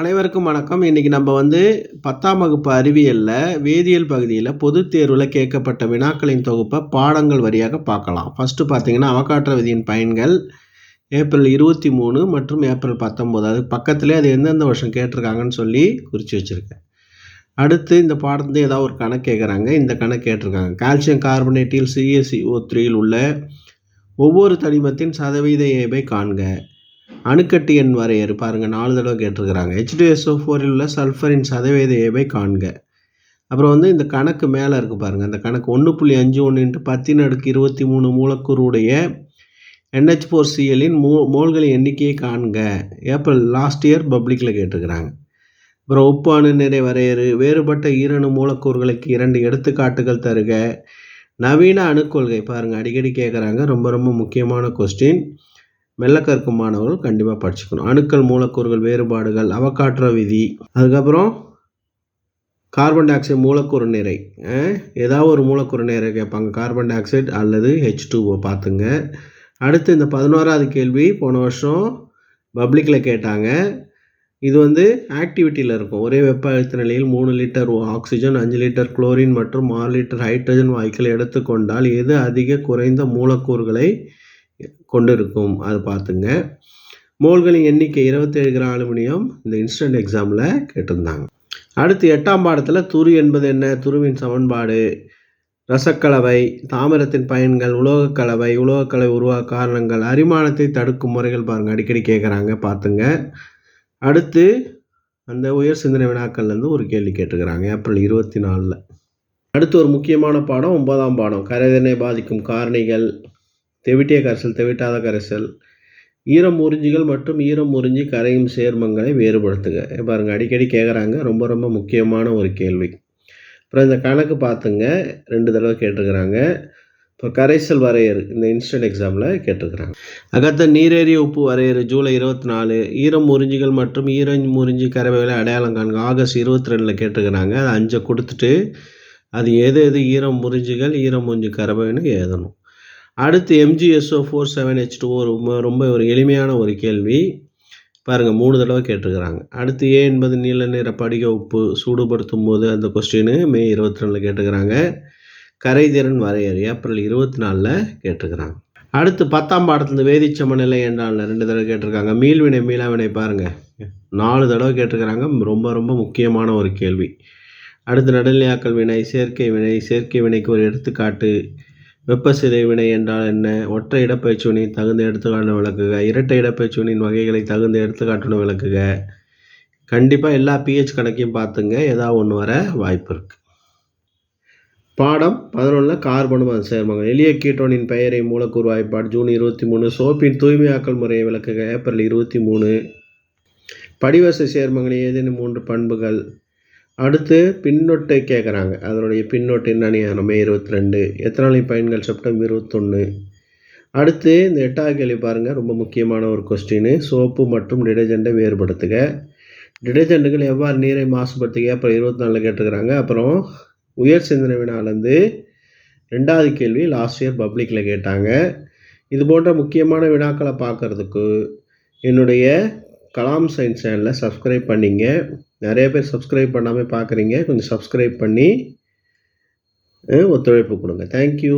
அனைவருக்கும் வணக்கம். இன்னைக்கு நம்ம வந்து பத்தாம் வகுப்பு அறிவியலில் வேதியியல் பகுதியில் பொதுத் தேர்வில் கேட்கப்பட்ட வினாக்களின் தொகுப்பை பாடங்கள் வழியாக பார்க்கலாம். ஃபஸ்ட்டு பார்த்தீங்கன்னா அவகாற்ற விதியின் பயன்கள் ஏப்ரல் இருபத்தி மூணு மற்றும் ஏப்ரல் பத்தொம்போது அது பக்கத்துலேயே அது எந்தெந்த வருஷம் கேட்டிருக்காங்கன்னு சொல்லி குறித்து வச்சுருக்கேன். அடுத்து இந்த பாடத்துலேருந்து ஏதாவது ஒரு கணக்கு கேட்குறாங்க. இந்த கணக்கு கேட்டிருக்காங்க. கால்சியம் கார்பனேட்டில் சிஎஸ்சிஓ த்ரீயில் உள்ள ஒவ்வொரு தனிமத்தின் சதவீத ஏபை காண்க. அணுக்கட்டு எண் வரையறு பாருங்கள் நாலு தடவை கேட்டிருக்கிறாங்க. ஹெச்டிஎஸ்ஓ ஃபோரில் உள்ள சல்ஃபரின் சதவீத ஏவை காண்க. அப்புறம் வந்து இந்த கணக்கு மேலே இருக்குது பாருங்கள் அந்த கணக்கு ஒன்று புள்ளி அஞ்சு ஒன்று இன்ட்டு பத்தின் அடுக்கு இருபத்தி மூணு மூலக்கூறுடைய என்ஹெச் ஃபோர் சிஎல்லின் மோ மோல்களின் எண்ணிக்கையை காண்க. ஏப்ரல் லாஸ்ட் இயர் பப்ளிக்கில் கேட்டிருக்கிறாங்க. அப்புறம் உப்பு அணு நிறை வரையறு வேறுபட்ட ஈரணு மூலக்கூறுகளுக்கு இரண்டு எடுத்துக்காட்டுகள் தருக. நவீன அணுக்கொள்கை பாருங்கள் அடிக்கடி கேட்குறாங்க ரொம்ப ரொம்ப முக்கியமான கொஸ்டின் மெல்ல மாணவர்கள் கண்டிப்பாக படிச்சுக்கணும். அணுக்கள் மூலக்கூறுகள் வேறுபாடுகள் அவக்காற்ற விதி. அதுக்கப்புறம் கார்பன் டை ஆக்சைடு மூலக்கூறு நிறை. ஏதாவது ஒரு மூலக்கூறு நிறை கேட்பாங்க. கார்பன் டை ஆக்சைடு அல்லது ஹெச் டூஓ பார்த்துங்க. அடுத்து இந்த பதினோராவது கேள்வி போன வருஷம் பப்ளிக்கில் கேட்டாங்க. இது வந்து ஆக்டிவிட்டியில் இருக்கும். ஒரே வெப்ப அழுத்த நிலையில் மூணு லிட்டர் ஆக்சிஜன் அஞ்சு லிட்டர் குளோரின் மற்றும் ஆறு லிட்டர் ஹைட்ரஜன் வாயுக்களை எடுத்துக்கொண்டால் எது அதிக குறைந்த மூலக்கூறுகளை கொண்டு இருக்கும் அது பார்த்துங்க. மோல்களின் எண்ணிக்கை இருபத்தேழு கிராம் அலுமினியம் இந்த இன்ஸ்டன்ட் எக்ஸாமில் கேட்டிருந்தாங்க. அடுத்து எட்டாம் பாடத்தில் துரு என்பது என்ன? துருவின் சமன்பாடு. ரசக்கலவை தாமிரத்தின் பயன்கள் உலோகக்கலவை உலோகக்கலவை உருவாக்க காரணங்கள் அரிமானத்தை தடுக்கும் முறைகள் பாருங்கள் அடிக்கடி கேட்குறாங்க பார்த்துங்க. அடுத்து அந்த உயர் சிந்தனை வினாக்கள்லேருந்து ஒரு கேள்வி கேட்டுக்கிறாங்க ஏப்ரல் இருபத்தி நாலில். அடுத்து ஒரு முக்கியமான பாடம் ஒன்பதாம் பாடம். கரைதனை பாதிக்கும் காரணிகள். தெவிட்டிய கரைசல் தெவிட்டாத கரைசல். ஈரம் உறிஞ்சிகள் மற்றும் ஈரம் உறிஞ்சி கரையும் சேர்மங்களை வேறுபடுத்துங்க பாருங்கள் அடிக்கடி கேட்குறாங்க ரொம்ப ரொம்ப முக்கியமான ஒரு கேள்வி. அப்புறம் இந்த கணக்கு பார்த்துங்க ரெண்டு தடவை கேட்டிருக்கிறாங்க. இப்போ கரைசல் வரையறு இந்த இன்ஸ்டன்ட் எக்ஸாமில் கேட்டிருக்கிறாங்க. அகத்த நீரேறிய உப்பு வரையறு ஜூலை இருபத்தி நாலு ஈரம் முறிஞ்சிகள் மற்றும் ஈரம் முறிஞ்சி கரைவைகளை அடையாளம் காண்க. ஆகஸ்ட் இருபத்தி ரெண்டில் கேட்டிருக்கிறாங்க. அதை அஞ்சை கொடுத்துட்டு அது எது எது ஈரம் முறிஞ்சிகள் ஈரம் முறிஞ்சி கரைவைன்னு எழுதணும். அடுத்து MGSO four seven H two ரொம்ப ரொம்ப ஒரு எளிமையான ஒரு கேள்வி. பாருங்கள் மூணு தடவை கேட்டிருக்கிறாங்க. அடுத்து ஏ என்பது நீல நிற படிக உப்பு சூடுபடுத்தும் போது அந்த கொஸ்டின் மே இருபத்தி ரெண்டில் கேட்டுக்கிறாங்க கரைதிறன் வரையறை ஏப்ரல் இருபத்தி நாலில் கேட்டிருக்கிறாங்க. அடுத்து பத்தாம் பாடத்தில் வேதி சமநிலை என்றால் ரெண்டு தடவை கேட்டிருக்காங்க. மீள்வினை மீளாவினை பாருங்கள் நாலு தடவை கேட்டிருக்கிறாங்க. ரொம்ப ரொம்ப முக்கியமான ஒரு கேள்வி. அடுத்து நடுநிலையாக்கல் வினை செயற்கை வினை செயற்கை வினைக்கு ஒரு எடுத்துக்காட்டு. வெப்ப சிதைவினை என்றால் என்ன? ஒற்றை இடப்பெயர்ச்சிவினையின் தகுந்த எடுத்துக்காட்டு விளக்குக. இரட்டை இடப்பயிற்சுவனின் வகைகளை தகுந்த எடுத்துக்காட்டுடன் விளக்குக. கண்டிப்பாக எல்லா பிஹெச் கணக்கையும் பார்த்துங்க. ஏதாவது ஒன்று வர வாய்ப்பு இருக்குது பாடம் பதினொன்றில் கார்பனும் அது சேர்மங்கள். எளிய கீட்டோனின் பெயரை மூலக்கூறு வாய்ப்பாடு ஜூன் இருபத்தி மூணு சோப்பின் தூய்மையாக்கல் முறையை விளக்குக. ஏப்ரல் இருபத்தி மூணு படிவசை சேர்மங்களின் ஏதேனும் மூன்று பண்புகள். அடுத்து பின்னொட்டை கேட்குறாங்க அதனுடைய பின்னொட்டு என்னன்னு மே இருபத்தி ரெண்டு எத்தனாலையும் பயன்கள்? செப்டம்பர் இருபத்தொன்று அடுத்து இந்த எட்டாவது கேள்வி பாருங்கள் ரொம்ப முக்கியமான ஒரு கொஸ்டின் சோப்பு மற்றும் டிடர்ஜெண்ட்டை வேறுபடுத்துக. டிடர்ஜெண்ட்டுகள் எவ்வாறு நீரை மாசுபடுத்துக? அப்புறம் இருபத்தி நாலில் கேட்டுக்கிறாங்க அப்புறம் உயர் சிந்தனை வினாலேருந்து ரெண்டாவது கேள்வி லாஸ்ட் இயர் பப்ளிக்கில் கேட்டாங்க. இது போன்ற முக்கியமான வினாக்களை பார்க்குறதுக்கு என்னுடைய கலாம் சயின்ஸ் சேனலை சப்ஸ்கிரைப் பண்ணிங்க. நிறைய பேர் சப்ஸ்கிரைப் பண்ணாமல் பார்க்குறீங்க கொஞ்சம் சப்ஸ்கிரைப் பண்ணி ஒத்துழைப்பு கொடுங்க. தேங்க்யூ